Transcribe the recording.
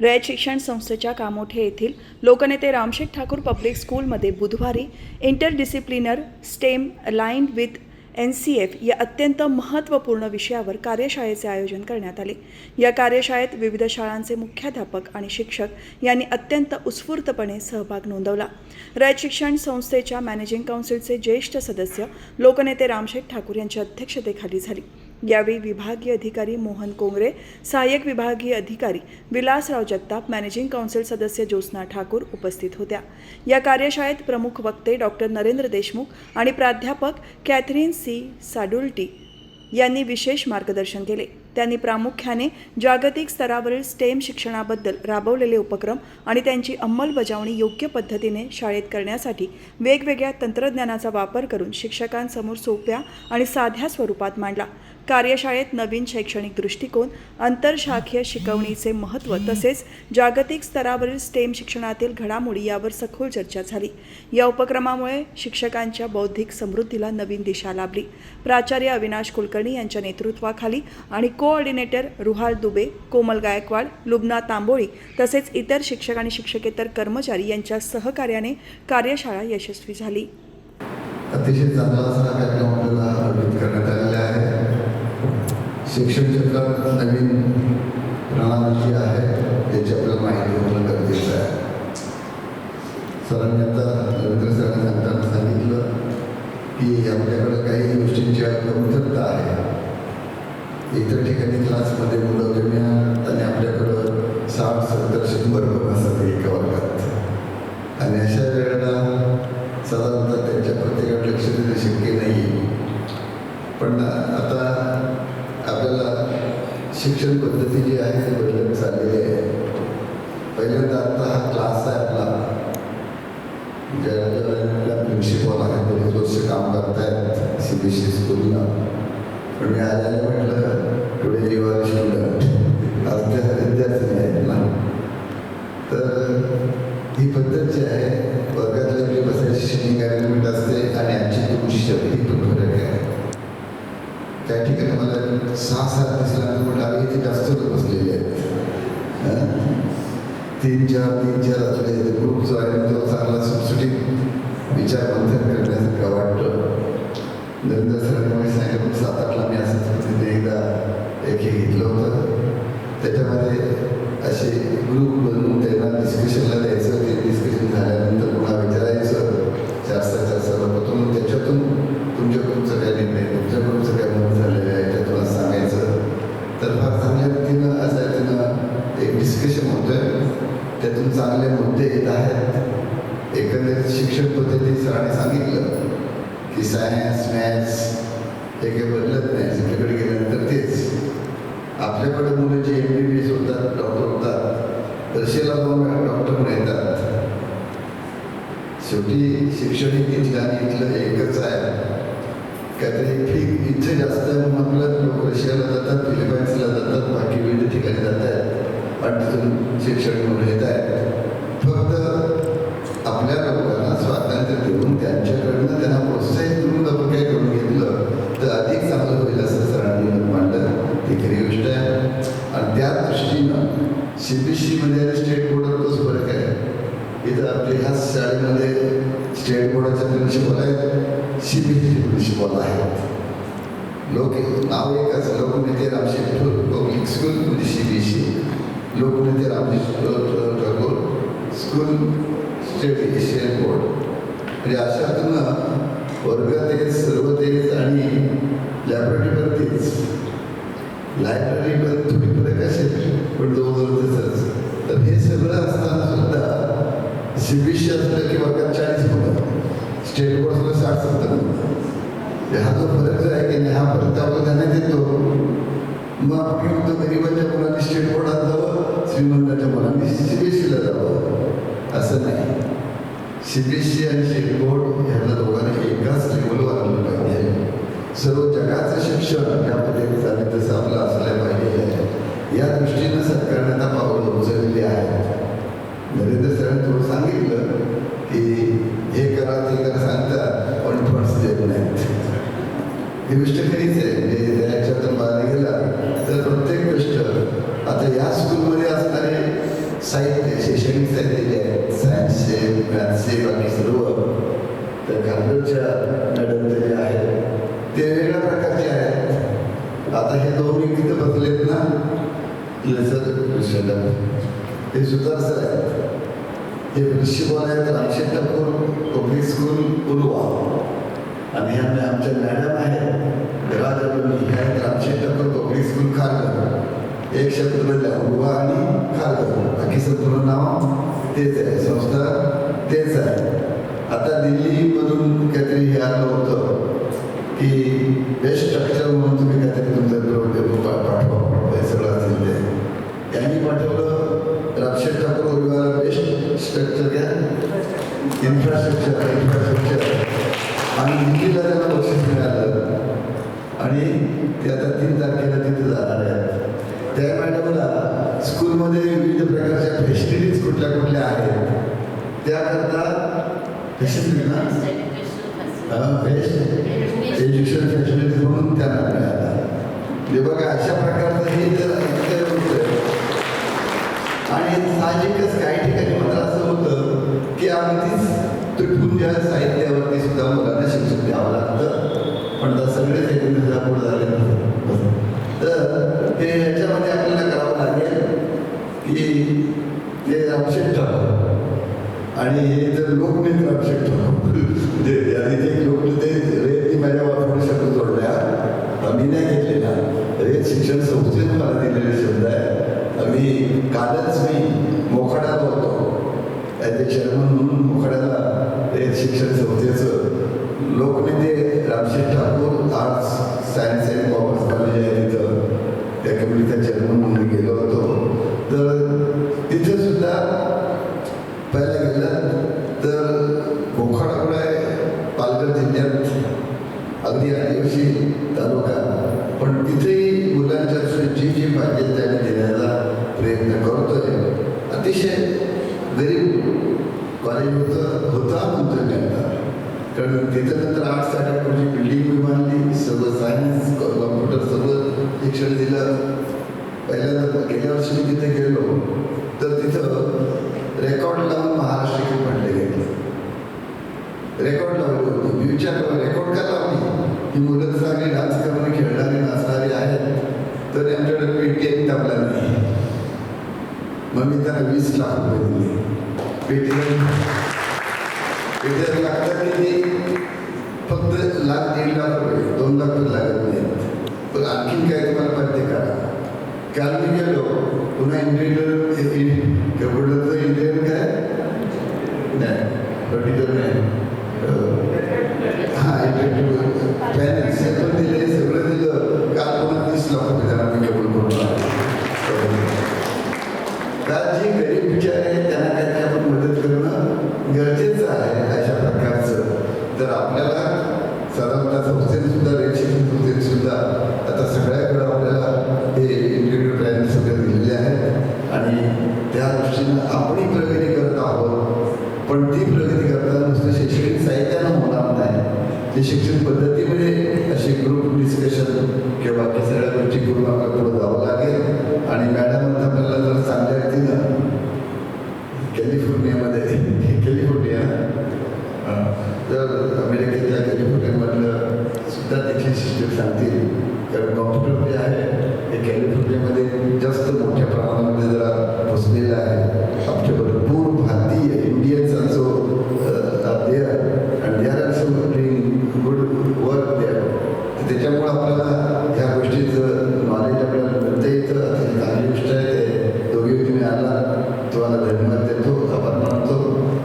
रयत शिक्षण संस्थेच्या कामोठे येथील लोकनेते रामशेठ ठाकूर पब्लिक स्कूलमध्ये बुधवारी interdisciplinary STEM aligned with N C F या अत्यंत महत्त्वपूर्ण विषयावर कार्यशाळेचे आयोजन करण्यात आले. या कार्यशाळेत विविध शाळांचे मुख्याध्यापक आणि शिक्षक यांनी अत्यंत उत्स्फूर्तपणे सहभाग नोंदवला. रयत शिक्षण संस्थेच्या मॅनेजिंग काउन्सिलचे ज्येष्ठ सदस्य लोकनेते रामशेठ ठाकूर यांच्या अध्यक्षतेखाली झाली. यावेळी विभागीय अधिकारी मोहन कोंगरे सहाय्यक विभागीय अधिकारी विलासराव जगताप मॅनेजिंग काउन्सिल सदस्य ज्योत्स्ना ठाकूर उपस्थित होत्या. या कार्यशाळेत प्रमुख वक्ते डॉक्टर नरेंद्र देशमुख आणि प्राध्यापक कॅथरीन सी साडुल्टी यांनी विशेष मार्गदर्शन केले. त्यांनी प्रामुख्याने जागतिक स्तरावरील स्टेम शिक्षणाबद्दल राबवलेले उपक्रम आणि त्यांची अंमलबजावणी योग्य पद्धतीने शाळेत करण्यासाठी वेगवेगळ्या तंत्रज्ञानाचा वापर करून शिक्षकांसमोर सोप्या आणि साध्या स्वरूपात मांडला. कार्यशाळेत नवीन शैक्षणिक दृष्टिकोन आंतरशाखीय शिकवणीचे महत्त्व तसेच जागतिक स्तरावरील स्टेम शिक्षणातील घडामोडी यावर सखोल चर्चा झाली. या उपक्रमामुळे शिक्षकांच्या बौद्धिक समृद्धीला नवीन दिशा लाभली. प्राचार्य अविनाश कुलकर्णी यांच्या नेतृत्वाखाली आणि कोऑर्डिनेटर रुहाल दुबे कोमल गायकवाड लुबना तांबोळी तसेच इतर शिक्षक आणि शिक्षकेतर कर्मचारी यांच्या सहकार्याने कार्यशाळा यशस्वी झाली. अतिशय चांगला असा कार्यक्रम आपल्याला आयोजित करण्यात आलेला आहे. शिक्षण क्षेत्रात नवीन प्रणाली जी आहे याची आपल्याला माहिती होणं गरजेचं आहे. सरांनी आता रवींद्र सरांनी सांगताना सांगितलं की आपल्याकडे काही गोष्टींची कमतरता आहे. इतर ठिकाणी क्लासमध्ये मुलं कमी आहेत आणि आपल्याकडं साठ सत्तर शंभर लोक असतात एका वर्गात. आणि अशा वेळेला साधारणतः त्यांच्या प्रत्येकात लक्ष देणे शक्य नाही पण आता आपल्याला शिक्षण पद्धती जी आहे ती बदलत चाललेली आहे. पहिल्यांदा आता हा क्लास आहे आपला. ज्या प्रिन्सिपल आहेत बरेच वर्ष काम करतायत सी बी सी स्कूलला. पण मी आल्याने म्हटलं टुडे यू आर स्टुडंट आज त्या विद्यार्थी आहेत ना तर ही पद्धत जी आहे वर्गातले आपली बसायची निघायला असते आणि आमची तुमची शब्द ही पण फरक आहे. त्या ठिकाणी मला सहा सात दिसल्यानंतर म्हटलं अरे इथे जास्त लोक बसलेले आहेत. तीन चार तीन चार असले ग्रुप जो आहे तो चांगला सुटसुटीत विचार मंथन करण्यासारखा वाटतो. नरेंद्र सरांनी हे घेतलं होतं त्याच्यामध्ये असे ग्रुप बनवून त्यांना डिस्कशनला द्यायचं. ते डिस्कशन झाल्यानंतर पुन्हा विचारायचं जास्त जास्त लोकातून त्याच्यातून तुमच्याकडूनचं काय निर्णय तुमच्याकडूनचं काय मत झालेलं आहे त्यातून सांगायचं. तर फार चांगल्या रीतीनं असं त्यानं एक डिस्कशन होतं त्यातून चांगले मुद्दे येत आहेत. एकंदरीत शिक्षण पद्धती सरांनी सांगितलं की सायन्स मॅथ्स हे काही बदलत नाही. सगळीकडे आपल्याकडे मुलं जे एम बी बी एस होतात डॉक्टर होतात रशियाला जाऊन डॉक्टर पण येतात. शेवटी शिक्षणिक ठिकाणी इथलं एकच आहे. काहीतरी फी इथे जास्त आहे म्हणून आपलं लोक रशियाला जातात फिलिपाईन्सला जातात बाकी विविध ठिकाणी जात आहेत आणि तिथून शिक्षण म्हणून येतात आहेत फक्त आपल्या लोकांना स्वातंत्र्य देऊन त्यांच्याकडनं त्यांना प्रोत्साहित करून आपण काही करून घेतलं तर अधिक चांगलं होईल असं सरांनी मत मांडलं ती खरी गोष्ट आहे आणि त्या दृष्टीनं सी बी सीमध्ये आणि स्टेट बोर्डात तोच फरक आहे? इथं आपली ह्याच शाळेमध्ये स्टेट बोर्डाचे प्रिन्सिपल आहेत सी बी सी प्रिन्सिपल आहेत. लोक नाव एकच लोकनेते रामशेठ पब्लिक स्कूल म्हणजे सी बी सी लोकनेते Ramsheth Thakur school state Asian board म्हणजे अशा वर्गात तेच सर्व तेच आणि लॅबोरेटरी पण तेच लायब्ररी पण थोडी फरक असेल पण जवळजवळ तसंच तर हे सगळं असताना सुद्धा सी बी सी वर्गात चाळीस मुलं स्टेट बोर्डला साठ सत्तर मुलं हा जो फरक जो आहे की नाही हा फरक त्यावर देतो येतो मग आपण म्हणतो गरिबाच्या मुलांनी स्टेट बोर्डात जावं श्रीमंताच्या मुलांनी सी बी सीला जावं असं नाही सी बी सी आणि स्टेट बोर्ड ह्याला दोघांना एकाच लेवलवर आणलं पाहिजे सर्व जगाचं शिक्षण या पद्धतीचं आणि तसं आपलं असलं पाहिजे या दृष्टीनं सरकारने आता पावलं उचललेली आहेत नरेंद्र सरांनी थोडं सांगितलं की हे करा ते करा सांगतात पण फंड्स देत नाहीत ही गोष्ट खरीच आहे म्हणजे त्याच्यातून बाहेर गेला तर प्रत्येक गोष्ट आता या स्कूलमध्ये असणारे साहित्य शैक्षणिक साहित्य जे आहे सायन्सचे मॅथ्सचे बाकी सर्व त्या खारघरच्या मॅडम जे आहेत ते वेगळ्या प्रकारचे आहेत आता हे दोन तिथं बसलेत ना लेसर विषयाला हे सुतार सर आहेत हे प्रिन्सिपल आहेत रामशेठ ठाकूर पब्लिक स्कूल उलवा आणि ह्या आमच्या मॅडम आहेत. राजाबंदी ह्या आहेत. Ramsheth Thakur public school Kharghar. एक शब्द बदला उलवा आणि खारघर. बाकी संपूर्ण नाव तेच आहे संस्था तेच आहे आता दिल्लीमधून काहीतरी हे आलं होतं की बेस्ट स्ट्रक्चर म्हणून तुम्ही काहीतरी तुमचं प्रॉब्लेम पाठवा हे सगळं असेल ते यांनी पाठवलं रामशेठ ठाकूर उलवाला बेस्ट स्ट्रक्चर घ्या इन्फ्रास्ट्रक्चर इन्फ्रास्ट्रक्चर आणि दिल्लीला त्यांना बक्षीस मिळालं. आणि ते आता तीन तारखेला तिथे जाणार आहेत त्या मॅडमला स्कूलमध्ये विविध प्रकारच्या फॅसिलिटीज कुठल्या कुठल्या आहेत त्याकरता फॅसिलिटी ना? बेस्ट एज्युकेशन फॅसिलिटीज म्हणून त्यांना मिळाला. हे बघा अशा प्रकारचं हे जर आणि साहजिकच काही ठिकाणी मात्र असं होतं ते अगदीच तुटून त्या साहित्यावरती सुद्धा मुलांना शिक्षण द्यावं लागतं. पण आता सगळे सेकंडरी पुढे झाले तर ते याच्यामध्ये आपल्याला करावं लागेल की ते रामशेठ ठाकूर आणि हे जर लोकनेते रामशेठ ठाकूर जे आणि ते लोकनेते रेती माझ्या वापरून शब्द जोडल्या आम्ही नाही घेतलेला रेत शिक्षण संस्थेत मला दिलेले शब्द आहे आम्ही कालच मी मोखाडा बोलतो त्याचे म्हणून मोखाड्याला रेत शिक्षण संस्थेचं लोकनेते Ramsheth Thakur arts science and commerce college आहे तिथं. त्या कमिटीचा चेअरमन म्हणून गेलो होतो. तर तिथे सुद्धा पहिला गेलं तर मोखाडा आहे पालघर जिल्ह्यात अगदी आदिवासी तालुका पण तिथेही मुलांच्या जी जी पाहिजे त्याने देण्याचा प्रयत्न करतोय अतिशय गरीब कॉलेज होतं होता म्हणतो करता कारण तिथं नंतर आठ म्हणजे बिल्डिंग बी बांधली सगळं सायन्स कॉम्प्युटर सगळं शिक्षण दिलं. पहिल्यांदा गेल्या वर्षी मी तिथे गेलो. तर तिथं रेकॉर्ड लावून महाराष्ट्र क्रिकेट म्हटले गेले. रेकॉर्ड लावले होते. मी विचार केला रेकॉर्ड का लावली? ही मुलं चांगली डान्स करणारी खेळणारी नाचणारी आहेत. तर आमच्याकडे पेटी एक टाकला नाही मग मी त्यांना वीस लाख रुपये दिले. पेटीला पेटीला की किती फक्त लाख दीड लाख रुपये दोन लाख पण लागत नाहीत पण आणखी काय तुम्हाला माहिती का काल मी गेलो पुन्हा इंटेरियर कम्प्युटरचं इंटेरियर काय नाही पर्टिक्युलर नाही हां इंटेरियर पॅनल्स हे पण दिले सगळं दिलं काल पुन्हा तीस लाख रुपये त्यांना मी कबूल करून आलो. काल जी गरीब विचार आहे त्यांना काहीतरी आपण मदत करणं गरजेचं आहे अशा प्रकारचं तर आपल्याला साधारणतः संस्थेने सुद्धा रेल्वे संस्थेने सुद्धा आता सगळ्याकडं आपल्याला हे इंटिग्रेटेड प्लॅन सगळे दिलेले आहेत आणि त्या दृष्टीनं आपणही प्रगती करत आहोत पण ती प्रगती करताना नुसतं शैक्षणिक साहित्यानं होणार ते शिक्षण पद्धतीमध्ये असे ग्रुप डिस्कशन किंवा बाकी सगळ्या गोष्टी करून आपल्याला पुढे जावं लागेल. आणि मॅडम आपल्याला जर चांगल्या रीतीनं कॅलिफोर्नियामध्ये कॅलिफोर्निया अं, तर अमेरिकेच्या कॅलिफोर्नियामधलं सुद्धा तिथली सिस्टम सांगतील.